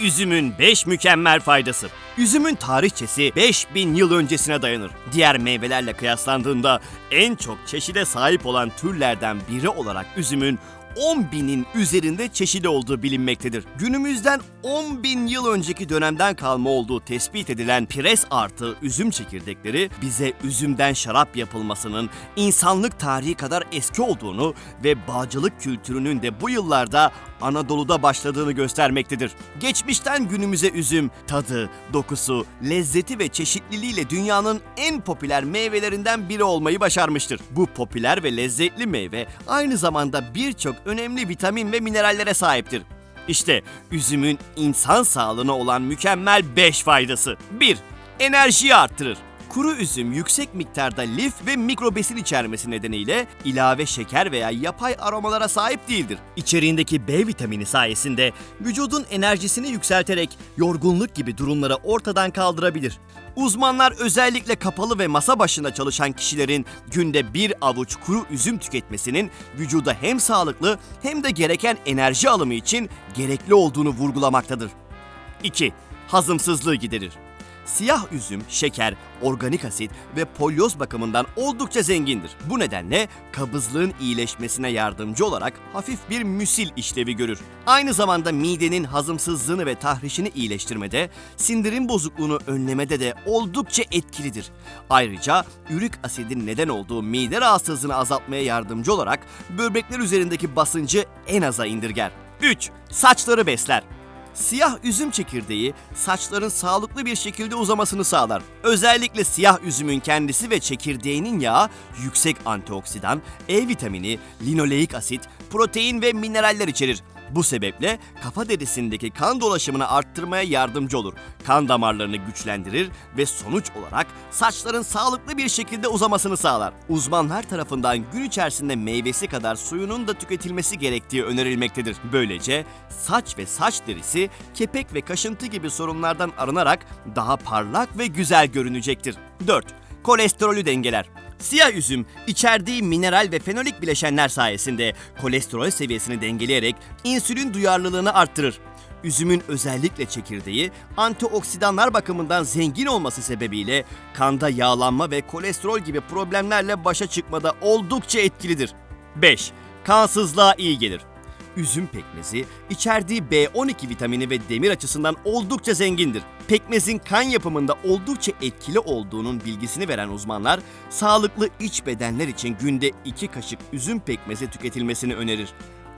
Üzümün 5 mükemmel faydası. Üzümün tarihçesi 5000 yıl öncesine dayanır. Diğer meyvelerle kıyaslandığında en çok çeşide sahip olan türlerden biri olarak üzümün 10 binin üzerinde çeşidi olduğu bilinmektedir. Günümüzden 10 bin yıl önceki dönemden kalma olduğu tespit edilen pires artı üzüm çekirdekleri bize üzümden şarap yapılmasının insanlık tarihi kadar eski olduğunu ve bağcılık kültürünün de bu yıllarda Anadolu'da başladığını göstermektedir. Geçmişten günümüze üzüm, tadı, dokusu, lezzeti ve çeşitliliğiyle dünyanın en popüler meyvelerinden biri olmayı başarmıştır. Bu popüler ve lezzetli meyve aynı zamanda birçok önemli vitamin ve minerallere sahiptir. İşte üzümün insan sağlığına olan mükemmel 5 faydası. 1. Enerjiyi arttırır. Kuru üzüm yüksek miktarda lif ve mikrobesin içermesi nedeniyle ilave şeker veya yapay aromalara sahip değildir. İçeriğindeki B vitamini sayesinde vücudun enerjisini yükselterek yorgunluk gibi durumları ortadan kaldırabilir. Uzmanlar özellikle kapalı ve masa başında çalışan kişilerin günde bir avuç kuru üzüm tüketmesinin vücuda hem sağlıklı hem de gereken enerji alımı için gerekli olduğunu vurgulamaktadır. 2. Hazımsızlığı giderir. Siyah üzüm, şeker, organik asit ve polyoz bakımından oldukça zengindir. Bu nedenle kabızlığın iyileşmesine yardımcı olarak hafif bir müsil işlevi görür. Aynı zamanda midenin hazımsızlığını ve tahrişini iyileştirmede, sindirim bozukluğunu önlemede de oldukça etkilidir. Ayrıca ürik asidin neden olduğu mide rahatsızlığını azaltmaya yardımcı olarak böbrekler üzerindeki basıncı en aza indirger. 3. Saçları besler. Siyah üzüm çekirdeği saçların sağlıklı bir şekilde uzamasını sağlar. Özellikle siyah üzümün kendisi ve çekirdeğinin yağı yüksek antioksidan, E vitamini, linoleik asit, protein ve mineraller içerir. Bu sebeple kafa derisindeki kan dolaşımını arttırmaya yardımcı olur. Kan damarlarını güçlendirir ve sonuç olarak saçların sağlıklı bir şekilde uzamasını sağlar. Uzmanlar tarafından gün içerisinde meyvesi kadar suyunun da tüketilmesi gerektiği önerilmektedir. Böylece saç ve saç derisi kepek ve kaşıntı gibi sorunlardan arınarak daha parlak ve güzel görünecektir. 4. Kolesterolü dengeler. Siyah üzüm içerdiği mineral ve fenolik bileşenler sayesinde kolesterol seviyesini dengeleyerek insülin duyarlılığını arttırır. Üzümün özellikle çekirdeği antioksidanlar bakımından zengin olması sebebiyle kanda yağlanma ve kolesterol gibi problemlerle başa çıkmada oldukça etkilidir. 5. Kansızlığa iyi gelir. Üzüm pekmezi içerdiği B12 vitamini ve demir açısından oldukça zengindir. Pekmezin kan yapımında oldukça etkili olduğunun bilgisini veren uzmanlar, sağlıklı iç bedenler için günde 2 kaşık üzüm pekmezi tüketilmesini önerir.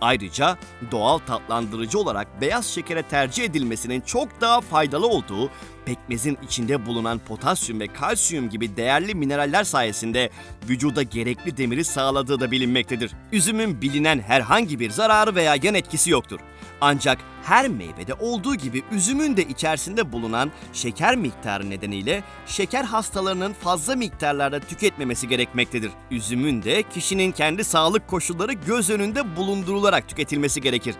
Ayrıca doğal tatlandırıcı olarak beyaz şekere tercih edilmesinin çok daha faydalı olduğu, pekmezin içinde bulunan potasyum ve kalsiyum gibi değerli mineraller sayesinde vücuda gerekli demiri sağladığı da bilinmektedir. Üzümün bilinen herhangi bir zararı veya yan etkisi yoktur. Ancak her meyvede olduğu gibi üzümün de içerisinde bulunan şeker miktarı nedeniyle şeker hastalarının fazla miktarlarda tüketmemesi gerekmektedir. Üzümün de kişinin kendi sağlık koşulları göz önünde bulundurularak tüketilmesi gerekir.